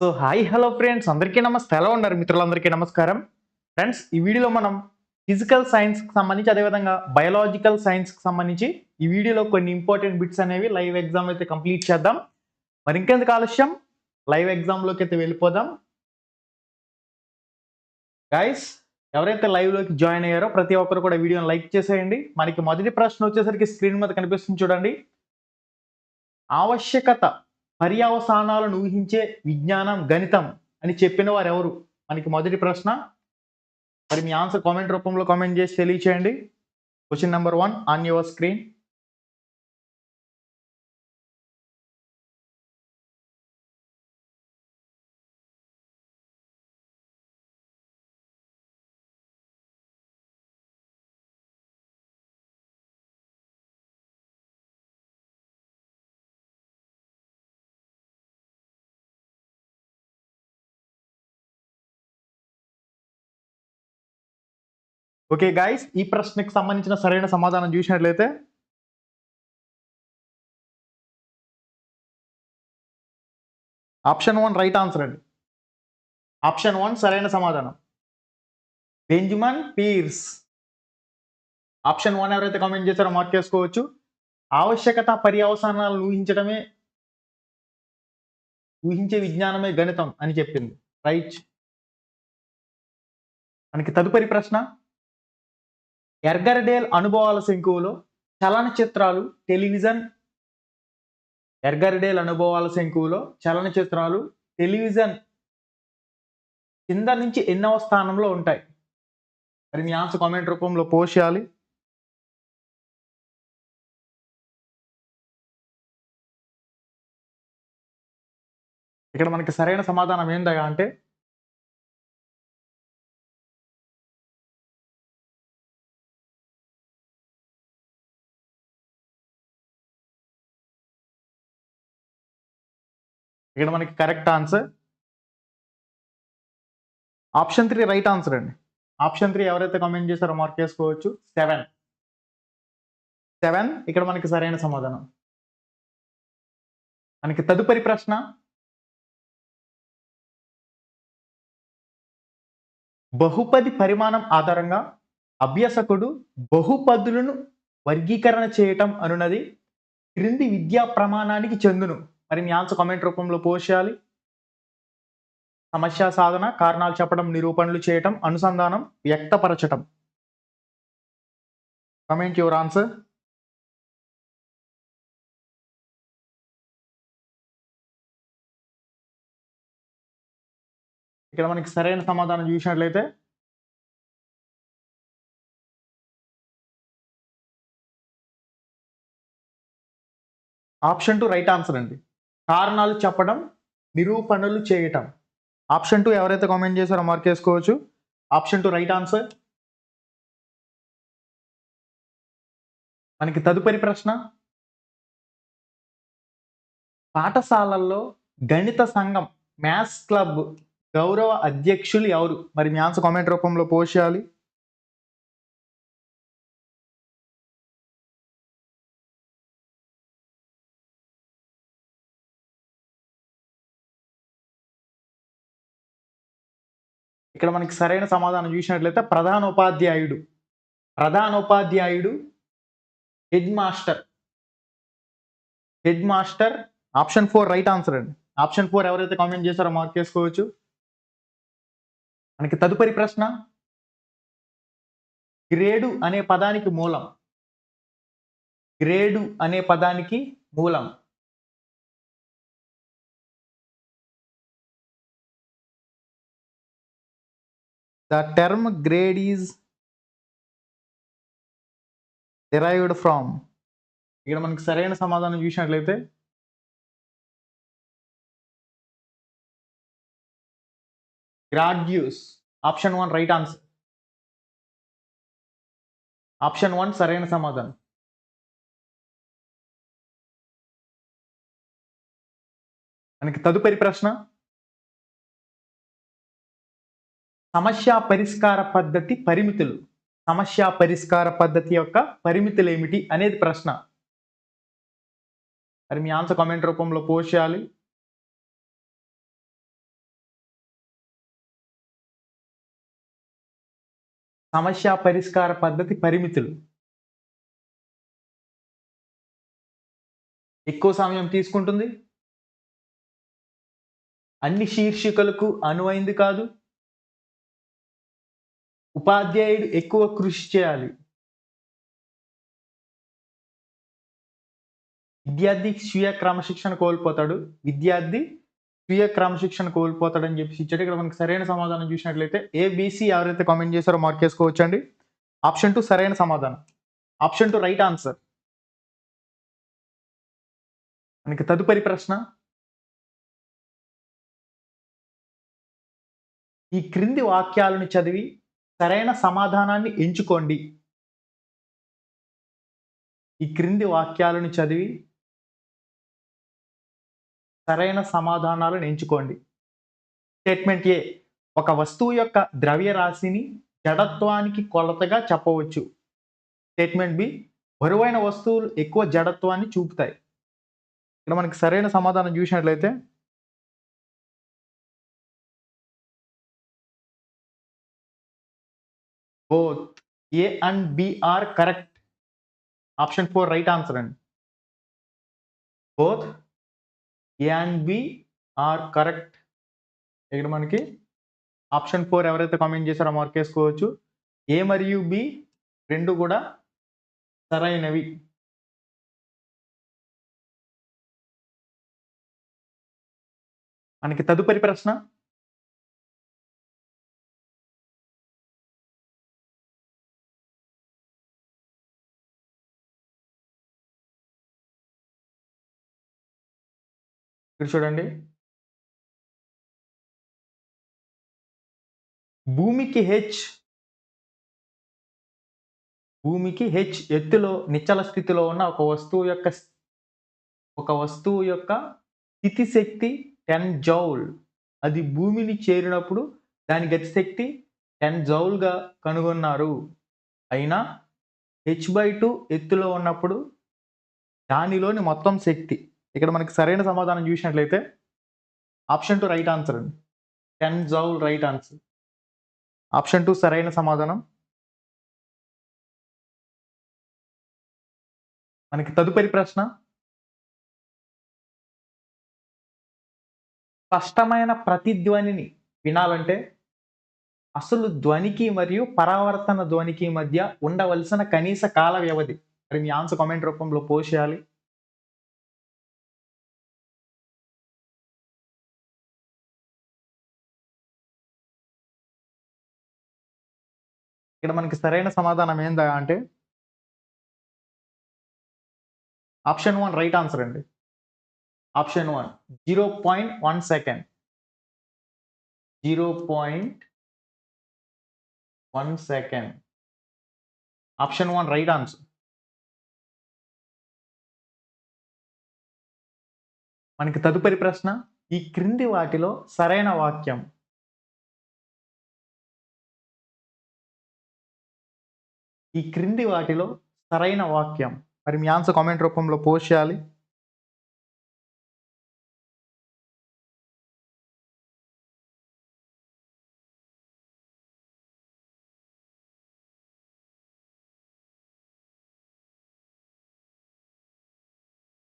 So hi hello friends. అందరికీ నమస్తే. ఎలా ఉన్నారు మిత్రులందరికీ నమస్కారం? ఫ్రెండ్స్ ఈ వీడియోలో మనం ఫిజికల్ సైన్స్కి సంబంధించి అదేవిధంగా బయోలాజికల్ సైన్స్కి సంబంధించి ఈ వీడియోలో కొన్ని ఇంపార్టెంట్ బిట్స్ అనేవి లైవ్ ఎగ్జామ్ అయితే కంప్లీట్ చేద్దాం. మరి ఇంకెందుకు ఆలస్యం? లైవ్ ఎగ్జామ్లోకి అయితే వెళ్ళిపోదాం. గైస్ ఎవరైతే లైవ్లోకి జాయిన్ అయ్యారో ప్రతి ఒక్కరు కూడా వీడియోని లైక్ చేసేయండి. మనకి మొదటి ప్రశ్న వచ్చేసరికి స్క్రీన్ మీద కనిపిస్తుంది చూడండి. ఆవశ్యకత పర్యవసానాలను ఊహించే విజ్ఞానం గణితం అని చెప్పిన వారు ఎవరు మనకి మొదటి ప్రశ్న. మరి మీ ఆన్సర్ కామెంట్ రూపంలో కామెంట్ చేసి తెలియచేయండి. Question number one on your screen. Okay guys ఈ ప్రశ్నకి సంబంధించిన సరైన సమాధానం చూసినట్లయితే ఆప్షన్ వన్ రైట్ ఆన్సర్ అండి. ఆప్షన్ వన్ సరైన సమాధానం. Benjamin Peirce. ఆప్షన్ వన్ ఎవరైతే కామెంట్ చేశారో మార్క్ చేసుకోవచ్చు. ఆవశ్యకత పర్యవసానాలను ఊహించడమే ఊహించే విజ్ఞానమే గణితం అని చెప్పింది. రైట్ మనకి తదుపరి ప్రశ్న. ఎర్గర్డేల్ అనుభవాల శంకువులో చలనచిత్రాలు టెలివిజన్ ఎర్గర్డేల్ అనుభవాల శంకువులో చలనచిత్రాలు టెలివిజన్ కింద నుంచి ఎన్నవ స్థానంలో ఉంటాయి. మరి మీ ఆన్సర్ కామెంట్ రూపంలో పోస్ట్ చేయాలి. ఇక్కడ మనకి సరైన సమాధానం ఏందా అంటే ఇక్కడ మనకి correct answer option three right answer అండి. ఆప్షన్ త్రీ ఎవరైతే కమెంట్ చేశారో మార్క్ చేసుకోవచ్చు. సెవెన్ సెవెన్ ఇక్కడ మనకి సరైన సమాధానం. మనకి తదుపరి ప్రశ్న. బహుపది పరిమాణం ఆధారంగా అభ్యసకుడు బహుపదులను వర్గీకరణ చేయటం అనున్నది క్రింది విద్యా ప్రమాణానికి చెందును. మరి మీ ఆన్సర్ కామెంట్ రూపంలో పోస్ట్ చేయాలి. సమస్య సాధన కారణాలు చెప్పడం నిరూపణలు చేయటం అనుసంధానం వ్యక్తపరచటం. కమెంట్ యువర్ ఆన్సర్ ఇక్కడ మనకి సరైన సమాధానం చూసినట్లయితే ఆప్షన్ టు రైట్ ఆన్సర్ అండి. కారణాలు చెప్పడం నిరూపణలు చేయటం. ఆప్షన్ టూ ఎవరైతే కామెంట్ చేశారో మార్క్ చేసుకోవచ్చు. Option two right answer. మనకి తదుపరి ప్రశ్న. పాఠశాలల్లో గణిత సంఘం మ్యాథ్స్ క్లబ్ గౌరవ అధ్యక్షులు ఎవరు? మరి మీ ఆన్సర్ కామెంట్ రూపంలో పోస్ట్ చేయాలి. ఇక్కడ మనకి సరైన సమాధానం చూసినట్లయితే ప్రధాన ఉపాధ్యాయుడు ప్రధాన ఉపాధ్యాయుడు head master. Head master option four right answer అండి. ఆప్షన్ ఫోర్ ఎవరైతే కామెంట్ చేశారో మార్క్ చేసుకోవచ్చు. మనకి తదుపరి ప్రశ్న గ్రేడు అనే పదానికి మూలం. గ్రేడు అనే పదానికి మూలం. The term grade is derived from. ఇక్కడ మనకి సరైన సమాధానం చూసినట్లయితే గ్రాడ్యూస్ option one right answer option one సరైన సమాధానం. మనకి తదుపరి ప్రశ్న. సమస్య పరిష్కార పద్ధతి పరిమితులు. సమస్య పరిష్కార పద్ధతి యొక్క పరిమితులు ఏమిటి అనేది ప్రశ్న. మరి మీ ఆన్సర్ కామెంట్ రూపంలో పోస్ట్ చేయాలి. సమస్య పరిష్కార పద్ధతి పరిమితులు. ఎక్కువ సమయం తీసుకుంటుంది. అన్ని శీర్షికలకు అనువైంది కాదు. ఉపాధ్యాయుడు ఎక్కువ కృషి చేయాలి. విద్యార్థి స్వీయ క్రమశిక్షణ కోల్పోతాడు. విద్యార్థి స్వీయ క్రమశిక్షణ కోల్పోతాడని చెప్పి ఇచ్చాడు. ఇక్కడ మనకి సరైన సమాధానం చూసినట్లయితే ఏబిసి ఎవరైతే కామెంట్ చేశారో మార్క్ చేసుకోవచ్చు అండి ఆప్షన్ టూ సరైన సమాధానం. ఆప్షన్ టూ రైట్ ఆన్సర్ మనకి తదుపరి ప్రశ్న. ఈ క్రింది వాక్యాలను చదివి సరైన సమాధానాన్ని ఎంచుకోండి. ఈ క్రింది వాక్యాలను చదివి సరైన సమాధానాలను ఎంచుకోండి. స్టేట్మెంట్ ఏ ఒక వస్తువు యొక్క ద్రవ్యరాశిని జడత్వానికి కొలతగా చెప్పవచ్చు. స్టేట్మెంట్ బి బరువైన వస్తువులు ఎక్కువ జడత్వాన్ని చూపుతాయి. ఇక్కడ మనకి సరైన సమాధానం చూసినట్లయితే both A and B are correct option four right answer అండి both A and B are correct ఇక్కడ మనకి ఆప్షన్ ఫోర్ ఎవరైతే కామెంట్ చేశారో మార్క్ వేసుకోవచ్చు ఏ మరియు బి రెండు కూడా సరైనవి. మనకి తదుపరి ప్రశ్న ఇక్కడ చూడండి. భూమికి హెచ్ భూమికి హెచ్ ఎత్తులో నిచ్చల స్థితిలో ఉన్న ఒక వస్తువు యొక్క ఒక వస్తువు యొక్క స్థితి శక్తి టెన్ జౌల్. అది భూమిని చేరినప్పుడు దాని గతి శక్తి టెన్ జౌల్గా కనుగొన్నారు. అయినా హెచ్ బై టూ ఎత్తులో ఉన్నప్పుడు దానిలోని మొత్తం శక్తి ఇక్కడ మనకి సరైన సమాధానం చూసినట్లయితే ఆప్షన్ టు రైట్ ఆన్సర్ అండి. Ten joule right answer. Option two సరైన సమాధానం. మనకి తదుపరి ప్రశ్న. స్పష్టమైన ప్రతిధ్వనిని వినాలంటే అసలు ధ్వనికి మరియు పరావర్తన ధ్వనికి మధ్య ఉండవలసిన కనీస కాల వ్యవధి. మరి మీ ఆన్సర్ కామెంట్ రూపంలో పోస్ట్ చేయాలి. ఇక్కడ మనకి సరైన సమాధానం ఏందా అంటే ఆప్షన్ వన్ రైట్ ఆన్సర్ అండి. Option one zero point one second. Zero point one second. Option one right answer. మనకి తదుపరి ప్రశ్న ఈ క్రింది వాటిలో సరైన వాక్యం ఈ క్రింది వాటిలో సరైన వాక్యం. మరి మీ ఆన్సర్ కామెంట్ రూపంలో పోస్ట్ చేయాలి.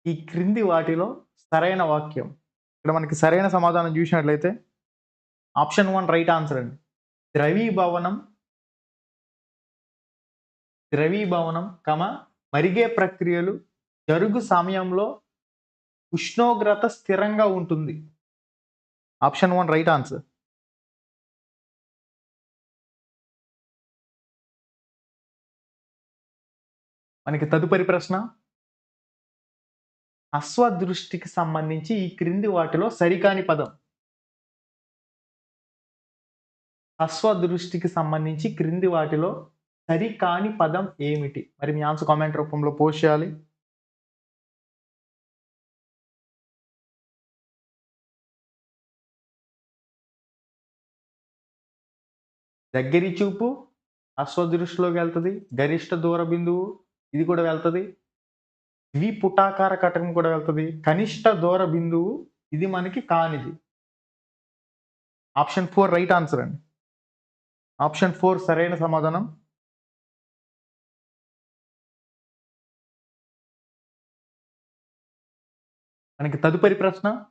ఈ క్రింది వాటిలో సరైన వాక్యం. ఇక్కడ మనకి సరైన సమాధానం చూసినట్లయితే ఆప్షన్ వన్ రైట్ ఆన్సర్ అండి. ద్రవీభవనం ద్రవీభవనం కమ మరిగే ప్రక్రియలు జరుగు సమయంలో ఉష్ణోగ్రత స్థిరంగా ఉంటుంది. Option one right answer. మనకి తదుపరి ప్రశ్న. అశ్వదృష్టికి సంబంధించి ఈ క్రింది వాటిలో సరికాని పదం. అశ్వదృష్టికి సంబంధించి క్రింది వాటిలో సరికాని పదం ఏమిటి? మరి మీ ఆన్సర్ కామెంట్ రూపంలో పోస్ట్ చేయాలి. దగ్గరి చూపు అశ్వదృష్టిలోకి వెళ్తుంది. గరిష్ట దూర బిందువు ఇది కూడా వెళ్తుంది. ద్విపుటాకార కటకం కూడా వెళ్తుంది. కనిష్ట దూర బిందువు ఇది మనకి కానిది. ఆప్షన్ ఫోర్ రైట్ ఆన్సర్ అండి. ఆప్షన్ ఫోర్ సరైన సమాధానం. మనకి తదుపరి ప్రశ్న?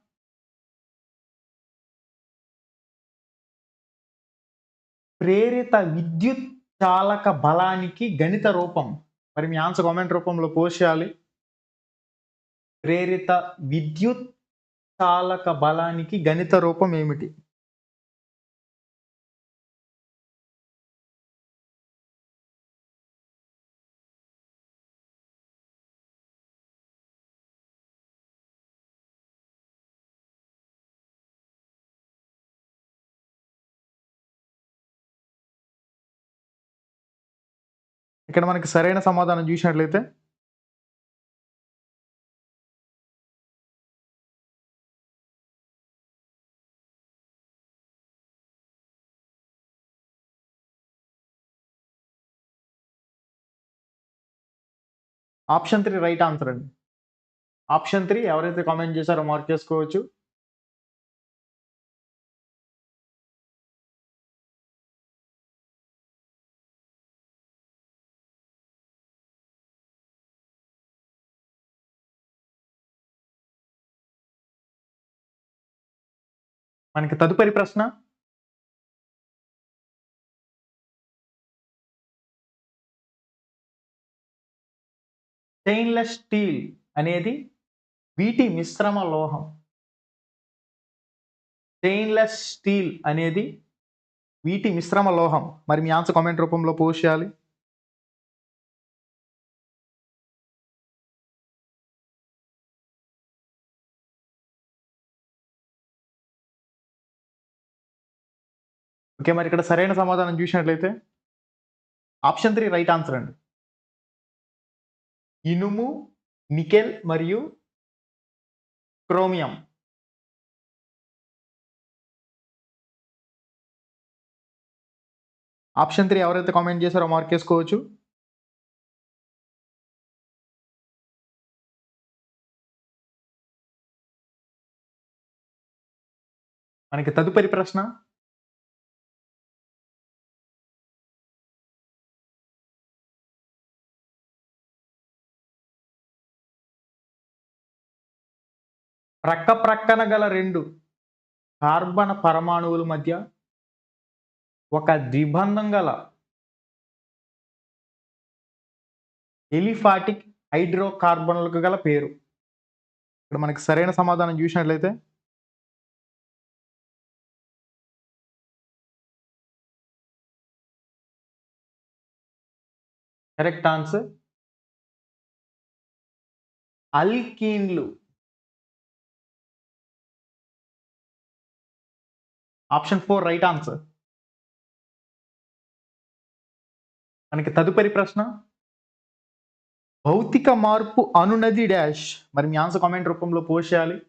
ప్రేరిత విద్యుత్ చాలక బలానికి గణిత రూపం. మరి మీ ఆన్సర్ కామెంట్ రూపంలో పోస్ట్ చేయాలి. ప్రేరిత విద్యుత్ చాలక బలానికి గణిత రూపం ఏమిటి? ఇక్కడ మనకి సరైన సమాధానం చూసినట్లయితే ఆప్షన్ త్రీ రైట్ ఆన్సర్ అండి. ఆప్షన్ త్రీ ఎవరైతే కామెంట్ చేశారో మార్క్ చేసుకోవచ్చు. మనకి తదుపరి ప్రశ్న? స్టెయిన్లెస్ స్టీల్ అనేది వీటి మిశ్రమ లోహం. స్టెయిన్లెస్ స్టీల్ అనేది వీటి మిశ్రమ లోహం. మరి మీ ఆన్సర్ కామెంట్ రూపంలో పోస్ట్ చేయాలి. ఓకే మరి ఇక్కడ సరైన సమాధానం చూసినట్లయితే ఆప్షన్ త్రీ రైట్ ఆన్సర్ అండి. ఇనుము నికెల్ మరియు క్రోమియం. ఆప్షన్ త్రీ ఎవరైతే కామెంట్ చేశారో మార్క్ చేసుకోవచ్చు. మనకి తదుపరి ప్రశ్న ప్రక్క ప్రక్కన గల రెండు కార్బన్ పరమాణువుల మధ్య ఒక ద్విబంధం గల ఎలిఫాటిక్ హైడ్రోకార్బన్లకు గల పేరు. ఇక్కడ మనకి సరైన సమాధానం చూసినట్లయితే correct answer అల్కీన్లు. Option four right answer. మనకి తదుపరి ప్రశ్న. భౌతిక మార్పు అనునది డాష్. మరి మీ ఆన్సర్ కామెంట్ రూపంలో పోస్ట్ చేయాలి.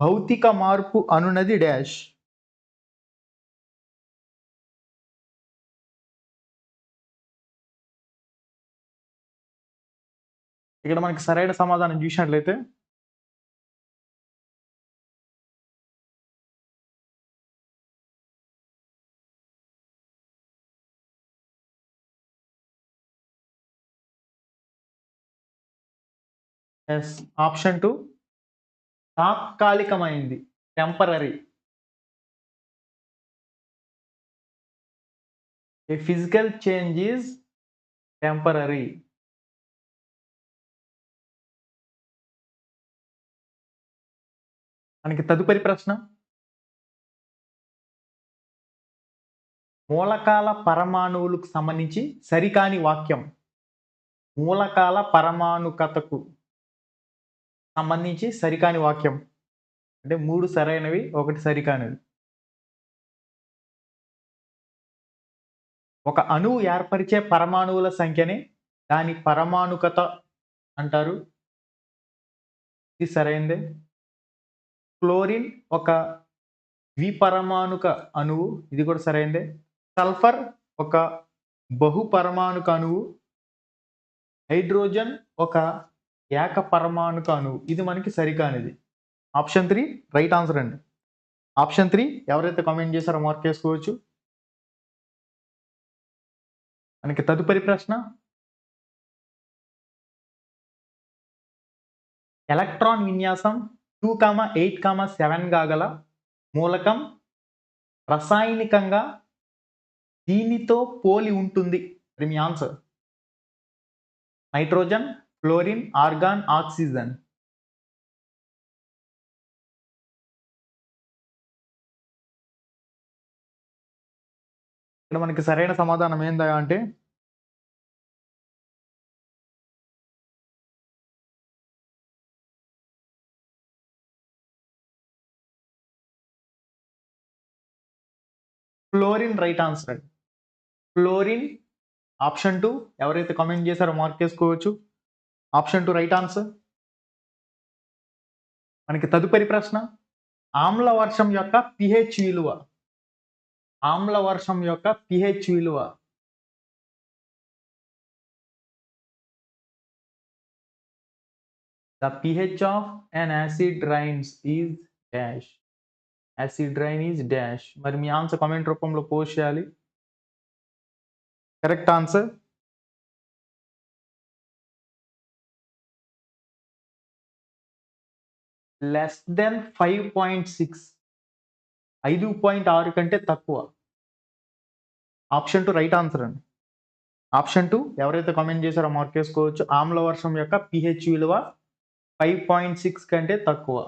భౌతిక మార్పు అనునది డాష్. ఇక్కడ మనకి సరైన సమాధానం చూసినట్లయితే yes option two తాత్కాలికమైంది temporary a physical change is temporary మనకి తదుపరి ప్రశ్న మూలకాల పరమాణువులకు సంబంధించి సరికాని వాక్యం. మూలకాల పరమాణుకతకు సంబంధించి సరికాని వాక్యం. అంటే మూడు సరైనవి ఒకటి సరికానివి. ఒక అణువు ఏర్పరిచే పరమాణువుల సంఖ్యని దాని పరమాణుకత అంటారు. ఇది సరైనదే క్లోరిన్ ఒక ద్విపరమాణుక అణువు ఇది కూడా సరైనదే సల్ఫర్ ఒక బహుపరమాణుక అణువు. హైడ్రోజన్ ఒక ఏక పరమాణుక అణువు ఇది మనకి సరికానిది. ఆప్షన్ త్రీ రైట్ ఆన్సర్ అండి. ఆప్షన్ త్రీ ఎవరైతే కామెంట్ చేశారో మార్క్ చేసుకోవచ్చు. మనకి తదుపరి ప్రశ్న. ఎలక్ట్రాన్ విన్యాసం two comma eight comma seven గల మూలకం రసాయనికంగా దీనితో పోలి ఉంటుంది. మరి మీ answer. Nitrogen fluorine argon oxygen ఇక్కడ మనకి సరైన సమాధానం ఏందా అంటే fluorine right answer chlorine fluorine option two ఎవరైతే కామెంట్ చేశారో మార్క్ చేసుకోవచ్చు. Option two right answer? మనకి తదుపరి ప్రశ్న ఆమ్ల వర్షం యొక్క పిహెచ్ విలువ. ఆమ్ల వర్షం యొక్క పిహెచ్ విలువ. The pH of an acid rains is dash acid rain is dash మరి మీ ఆన్సర్ కామెంట్ రూపంలో పోస్ట్ చేయాలి. Correct answer less than five point six ఐదు పాయింట్ ఆరు కంటే తక్కువ. ఆప్షన్ టు రైట్ ఆన్సర్ అండి. ఆప్షన్ టూ ఎవరైతే కామెంట్ చేశారో మార్క్ చేసుకోవచ్చు. ఆమ్ల వర్షం యొక్క పిహెచ్ విలువ ఫైవ్ పాయింట్ సిక్స్ కంటే తక్కువ.